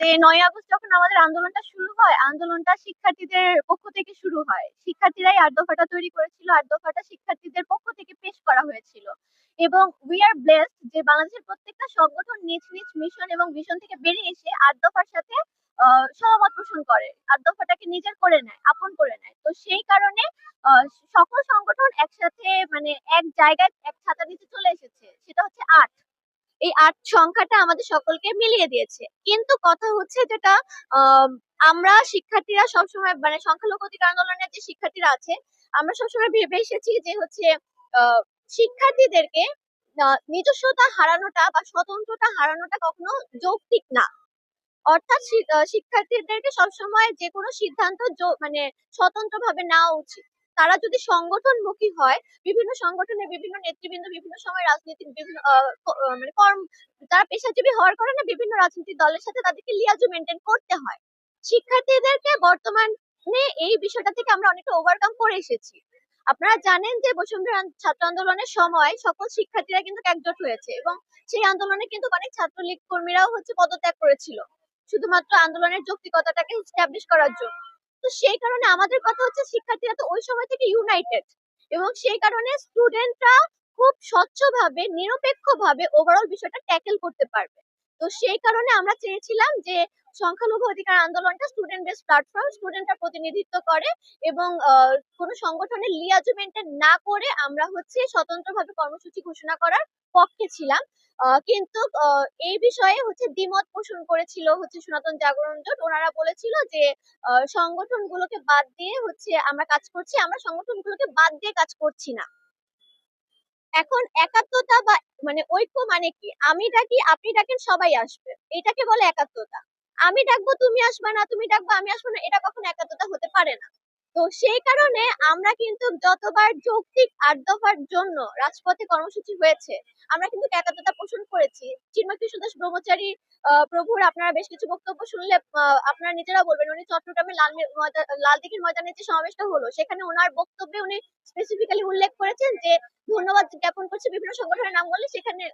যে নয় আগস্ট যখন আমাদের আন্দোলনটা শুরু হয়, আন্দোলনটা শিক্ষার্থীদের পক্ষ থেকে শুরু হয়। শিক্ষার্থীরাই আট দফাটা তৈরি করেছিল, আট দফাটা শিক্ষার্থীদের পক্ষ থেকে পেশ করা হয়েছিল। এবং উই আর ব্লেসড যে বাংলাদেশের প্রত্যেকটা সংগঠন নিজ নিজ মিশন এবং ভিশন থেকে বেরিয়ে এসে আট দফার সাথে সহমত পোষণ করে। আট দফাটাকে নিজের করে নেয়, আপন করে নেয়। তো সেই কারণে সকল সংগঠন একসাথে মানে এক জায়গায় এক ছাতা নিচে চলে এসেছে। সেটা হচ্ছে আট। এই আট সংখ্যাটা আমাদের সকলকে মিলিয়ে দিয়েছে। কিন্তু কথা হচ্ছে যেটা আমরা শিক্ষার্থীরা সবসময় মানে সংখ্যালঘু অধিকার আন্দোলনের যে শিক্ষার্থীরা আছে, আমরা সবসময় ভেবে এসেছি যে হচ্ছে শিক্ষার্থীদেরকে নিজস্বতা হারানোটা বা স্বতন্ত্রতা হারানোটা কখনো যৌক্তিক না। অর্থাৎ শিক্ষার্থীদেরকে সবসময় যে কোনো সিদ্ধান্ত মানে স্বতন্ত্রভাবে নেওয়া উচিত। তারা যদি সংগঠনমুখী হয়, বিভিন্ন সংগঠনের বিভিন্ন নেতৃবৃন্দ, বিভিন্ন সময় রাজনীতিক বিভিন্ন মানে কর্ম, তারা পেশাজীবী হওয়ার কারণে বিভিন্ন রাজনৈতিক দলের সাথে তাদেরকে লিয়াজু মেনটেন করতে হয়। শিক্ষার্থীদেরকে বর্তমানে এই বিষয়টা থেকে আমরা অনেকটা ওভারকাম করে এসেছি। আপনারা জানেন যে বৈষম্য ছাত্র আন্দোলনের সময় সকল শিক্ষার্থীরা কিন্তু একজোট হয়েছে এবং সেই আন্দোলনে কিন্তু অনেক ছাত্রলীগ কর্মীরাও হচ্ছে পদত্যাগ করেছিল। শুধুমাত্র আন্দোলনের যৌক্তিকতাটাকে স্ট্যাবলিশ করার জন্য। তো সেই কারণে আমাদের কথা হচ্ছে শিক্ষার্থীরা তো ওই সময় থেকে ইউনাইটেড এবং সেই কারণে স্টুডেন্টরা খুব স্বচ্ছভাবে, নিরপেক্ষভাবে ওভারঅল বিষয়টা ট্যাকেল করতে পারবে। তো সেই কারণে আমরা চেয়েছিলাম যে সংখ্যালঘু অধিকার আন্দোলনটা স্টুডেন্ট বেস প্ল্যাটফর্ম স্টুডেন্টরা প্রতিনিধিত্ব করে এবং কোনো সংগঠনের লিয়াজু মেনটেন না করে আমরা হচ্ছে স্বতন্ত্রভাবে কর্মসূচি ঘোষণা করার পক্ষে ছিলাম। কিন্তু এই বিষয়ে হচ্ছে দ্বিমত পোষণ করেছিল হচ্ছে সনাতন জাগরণ জোট। ওনারা বলেছিল যে সংগঠনগুলোকে বাদ দিয়ে হচ্ছে আমরা কাজ করছি, আমরা সংগঠনগুলোকে বাদ দিয়ে কাজ করছি না। এখন একাত্মতা বা মানে ঐক্য মানে কি? আমি ডাকি, আপনি ডাকেন, সবাই আসবে। এটাকে বলে একাত্মতা। আমি ডাকবো, তুমি আসবে না, তুমি ডাকবা, আমি আসব না, এটা কখনো একাত্মতা হতে পারে না। তো সেই কারণে আমরা কিন্তু যতবার যৌক্তিক আট দফার জন্য রাজপথে কর্মসূচি হয়েছে, আমরা কিন্তু একাত্মতা পোষণ করেছি। চিন্ময় কৃষ্ণ ব্রহ্মচারী প্রভুর আপনারা বেশ কিছু বক্তব্য শুনলে আপনারা নিজেরা বলবেন, উনি চট্টগ্রামে লাল লাল দিঘির ময়দানে যে সমাবেশটা হলো, সেখানে ওনার বক্তব্যে উনি স্পেসিফিক্যালি উল্লেখ করেছেন যে, ধন্যবাদ জ্ঞাপন করছে বিভিন্ন সংগঠনের নাম বলে, সেখানে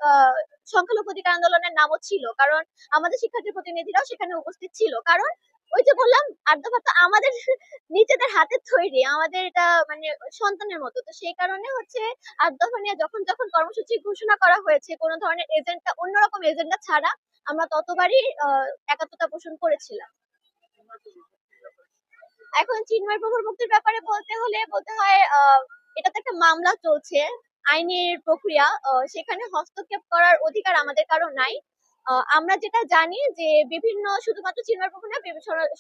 সংখ্যালঘু অধিকার আন্দোলনের নামও ছিল। কারণ আমাদের শিক্ষার্থী প্রতিনিধিরাও সেখানে উপস্থিত ছিল। কারণ ওই যে বললাম দফা তো আমাদের নিজেদের হাতে তৈরি আমাদের এটা মানে সন্তানের মতো। তো সেই কারণে হচ্ছে নিয়ে যখন যখন কর্মসূচি ঘোষণা করা হয়েছে কোনো ধরনের এজেন্ডা অন্যরকম এজেন্ডা ছাড়া আমরা ততবারই একাত্মতা পোষণ করেছিলাম। এখন চিন্ময় প্রভুর মুক্তির ব্যাপারে বলতে হলে বলতে হয় আহ, এটাতে একটা মামলা চলছে আইনের প্রক্রিয়া সেখানে হস্তক্ষেপ করার অধিকার আমাদের কারও নাই। আমরা যেটা জানি যে বিভিন্ন, শুধুমাত্র চিন্ময় প্রভু না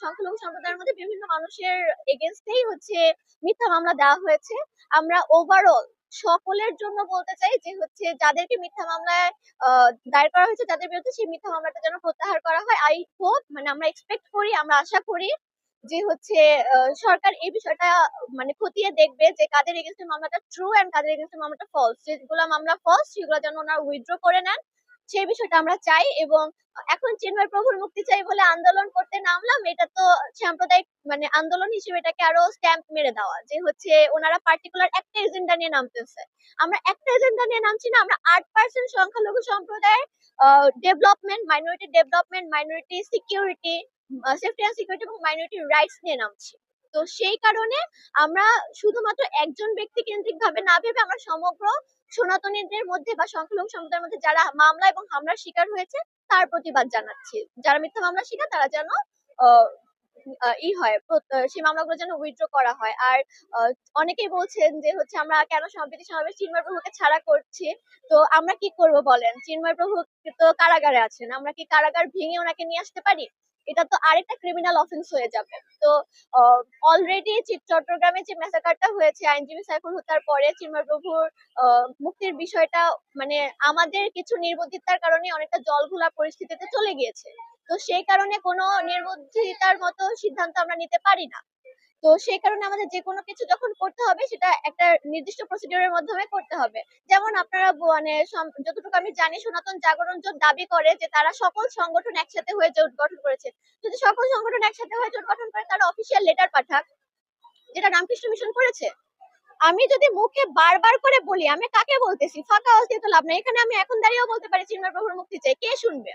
সংখ্যালঘু সম্প্রদায়ের মধ্যে বিভিন্ন মানুষের এগেনস্টেই হচ্ছে মিথ্যা মামলা দেওয়া হয়েছে। আমরা ওভারঅল সকলের জন্য বলতে চাই যে হচ্ছে যাদেরকে মিথ্যা মামলায় দায়ের করা হয়েছে, তাদের বিরুদ্ধে সেই মিথ্যা মামলাটা যেন প্রত্যাহার করা হয়। আই হোপ মানে আমরা এক্সপেক্ট করি, আমরা আশা করি যে হচ্ছে সরকার এই বিষয়টা মানে খতিয়ে দেখবে যে কাদের এগেনস্টে মামলাটা ট্রু এন্ড কাদের এগেনস্টে মামলাটা ফলস যেগুলো মামলা ফলস সেগুলো যেন ওনারা উইথড্র করে নেন। সেই বিষয়টা আমরা চাই এবং এখন চিন্ময় প্রভুর মুক্তি চাই বলে আন্দোলন করতে নামলাম, এটা তো সাম্প্রদায়িক মানে আন্দোলন হিসেবে এটাকে আরও স্ট্যাম্প মেরে দেওয়া যে হচ্ছে ওনারা পার্টিকুলার একটা এজেন্ডা নিয়ে নামতেছে। আমরা একটা এজেন্ডা নিয়ে নামছি না, আমরা আট পার্সেন্ট সংখ্যালঘু সম্প্রদায়ের development minority development minority security safety and security এবং মাইনরিটি রাইটস নিয়ে নামছি। তো সেই কারণে আমরা শুধুমাত্র একজন ব্যক্তি কেন্দ্রিক ভাবে না ভেবে আমরা সমগ্র সনাতনীদের মধ্যে বা সংখ্যালঘু সম্প্রদায়ের মধ্যে যারা মামলা এবং হামলার শিকার হয়েছে, তার প্রতিবাদ জানাচ্ছি। যারা মিথ্যা মামলার শিকার, তারা যেন ই হয় সেই মামলাগুলো যেন উইথড্র করা হয়। আর অনেকেই বলছেন যে হচ্ছে আমরা কেন সম্প্রীতি সমাবেশ চিন্ময় প্রভুকে ছাড়া করছি? তো আমরা কি করব বলেন? চিন্ময় প্রভু তো কারাগারে আছেন, আমরা কি কারাগার ভেঙে ওনাকে নিয়ে আসতে পারি? এটা তো আরেকটা ক্রিমিনাল অফেন্স হয়ে যাবে। তো অলরেডি চট্টগ্রামে যে ম্যাসাকারটা হয়েছে, আইনজীবী সাইফুল হত্যার পরে চিন্ময় প্রভুর মুক্তির বিষয়টা মানে আমাদের কিছু নির্বুদ্ধিতার কারণে অনেকটা জলঘোলা পরিস্থিতিতে চলে গিয়েছে। তো সেই কারণে কোনো নির্বুদ্ধিতার মতো সিদ্ধান্ত আমরা নিতে পারি না। তো সেই কারণে আমাদের যে কোনো কিছু যখন করতে হবে, সেটা একটা নির্দিষ্ট প্রসিডিউরের মাধ্যমে করতে হবে। যেমন আপনারা মানে যতটুকু আমি জানি, সনাতন জাগরণ জোট দাবি করে যে তারা সকল সংগঠন একসাথে হয়ে জোট গঠন করেছে, যদি সকল সংগঠন একসাথে হয়ে জোট গঠন করে তারা অফিসিয়াল লেটার পাঠাক, যেটা রামকৃষ্ণ মিশন করেছে। আমি যদি মুখে বারবার করে বলি, আমি কাকে বলতেছি? ফাঁকা তো লাভ নাই। এখানে আমি এখন দাঁড়িয়েও বলতে পারি, চিন্ময় প্রভুর মুক্তি চাই। কে শুনবে?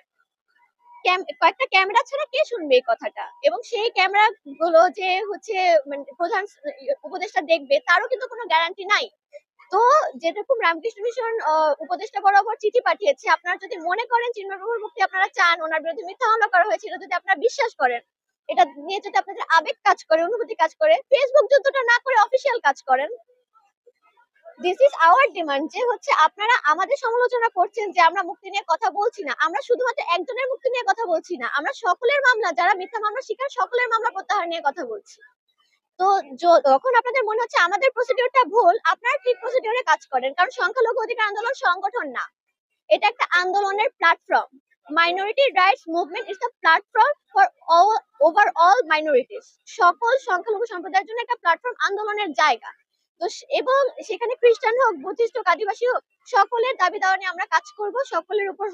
কয়েকটা ক্যামেরা ছাড়া কে শুনবে এই কথাটা? এবং সেই ক্যামেরা গুলো যে হচ্ছে মানে প্রধান উপদেষ্টা দেখবে, তারও কিন্তু কোনো গ্যারান্টি নাই। তো যেরকম রামকৃষ্ণ মিশন উপদেষ্টা বরাবর চিঠি পাঠিয়েছে, আপনারা যদি মনে করেন চিন্ময়বাবুর মুক্তি আপনারা চান, ওনার বিরুদ্ধে মিথ্যা মামলা করা হয়েছিল যদি আপনারা বিশ্বাস করেন, এটা নিয়ে যদি আপনাদের আবেগ কাজ করে, অনুভূতি কাজ করে ফেসবুক যুদ্ধটা না করে অফিসিয়াল কাজ করেন দিস ইজ আওয়ার ডিমান্ড যে হচ্ছে আপনারা আমাদের সমালোচনা করছেন যে আমরা মুক্তি নিয়ে কথা বলছি না। আমরা শুধুমাত্র একজনের মুক্তি নিয়ে কথা বলছি না। আমরা সকলের মামলা, যারা মিথ্যা মামলা শিকার, সকলের মামলা প্রত্যাহার নিয়ে কথা বলছি। তো যখন আপনাদের মনে হচ্ছে আমাদের প্রসিডিওরটা ভুল, আপনারা ঠিক প্রসিডিওরে কাজ করেন। কারণ সংখ্যালঘু অধিকার আন্দোলন সংগঠন না। এটা একটা আন্দোলনের platform minority rights movement is the platform for overall minorities সকল সংখ্যালঘু সম্প্রদায়ের জন্য একটা প্ল্যাটফর্ম আন্দোলনের জায়গা। তো এবং সেখানে খ্রিস্টান হোক, বুদ্ধিস্ট হোক, আদিবাসী হোক, সকলের দাবি দাওয়া নিয়ে আমরা কাজ করব। সকলের উপর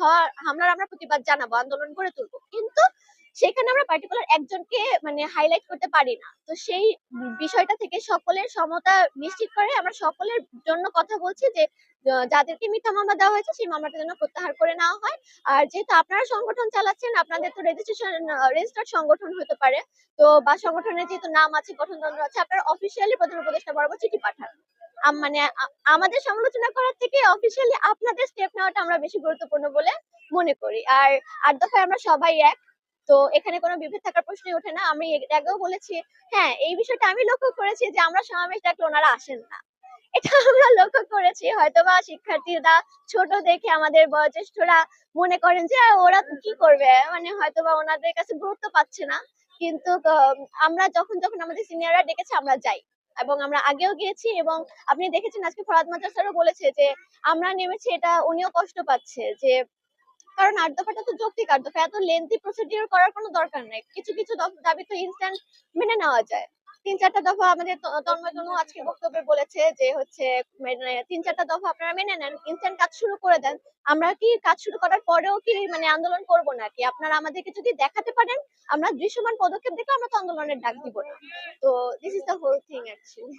হামলার আমরা প্রতিবাদ জানাব, আন্দোলন করে তুলবো। কিন্তু সেখানে আমরা পার্টিকুলার একজনকে মানে হাইলাইট করতে পারি না। তো সেই বিষয়টা থেকে সকলের সমতা নিশ্চিত করে আমরা সকলের জন্য কথা বলছি যে যাদেরকে মিথ্যা মামলা দেওয়া হয়েছে সেই মামলাটা যেন প্রত্যাহার করে নেওয়া হয়। আর যেহেতু আপনারা সংগঠন চালাচ্ছেন, আপনাদের তো রেজিস্ট্রেশন রেজিস্টার্ড সংগঠন হতে পারে। তো বা সংগঠনের যেহেতু নাম আছে, গঠনতন্ত্র আছে, আপনারা অফিসিয়ালি প্রধান উপদেষ্টা বরাবর চিঠি পাঠান। মানে আমাদের সমালোচনা করার থেকে অফিসিয়ালি আপনাদের স্টেপ নেওয়াটা আমরা বেশি গুরুত্বপূর্ণ বলে মনে করি। আর আট দফায় আমরা সবাই এক। তো এখানে কোনো বিভেদ থাকার প্রশ্নই ওঠে না। আমি আগেও বলেছি হ্যাঁ এই বিষয়টা আমি লক্ষ্য করেছি যে আমরা সমাবেশ ডাকলে ওনারা আসেন না। এটা আমরা লক্ষ্য করেছি, হয়তোবা শিক্ষার্থীরা ছোট দেখে আমাদের বয়োজ্যেষ্ঠরা মনে করেন যে ওরা কি করবে মানে হয়তোবা ওনাদের কাছে গুরুত্ব পাচ্ছে না। কিন্তু আমরা যখন যখন আমাদের সিনিয়ররা ডেকেছে আমরা যাই এবং আমরা আগেও গিয়েছি এবং আপনি দেখেছেন আজকে ফরাদ মাজার স্যারও বলেছে যে আমরা নেমেছি এটা উনিও কষ্ট পাচ্ছে যে কারণ আট দফাটা তো যৌক্তিক, আট দফা এত লেন্থি প্রসিডিউর করার কোনো দরকার নেই। কিছু কিছু দাবি তো ইনস্ট্যান্ট মেনে নেওয়া যায়। তিন, চারটা দফা আমাদের তন্ময় তনু আজকে বক্তব্যে বলেছে যে হচ্ছে মানে তিন, চারটা দফা আপনারা মেনে নেন ইনস্ট্যান্ট কাজ শুরু করে দেন। আমরা কি কাজ শুরু করার পরেও কি মানে আন্দোলন করব নাকি? আপনারা আমাদেরকে যদি দেখাতে পারেন, আমরা দৃশ্যমান পদক্ষেপ দেখে আমরা তো আন্দোলনের ডাক দিব না। তো this is the whole thing actually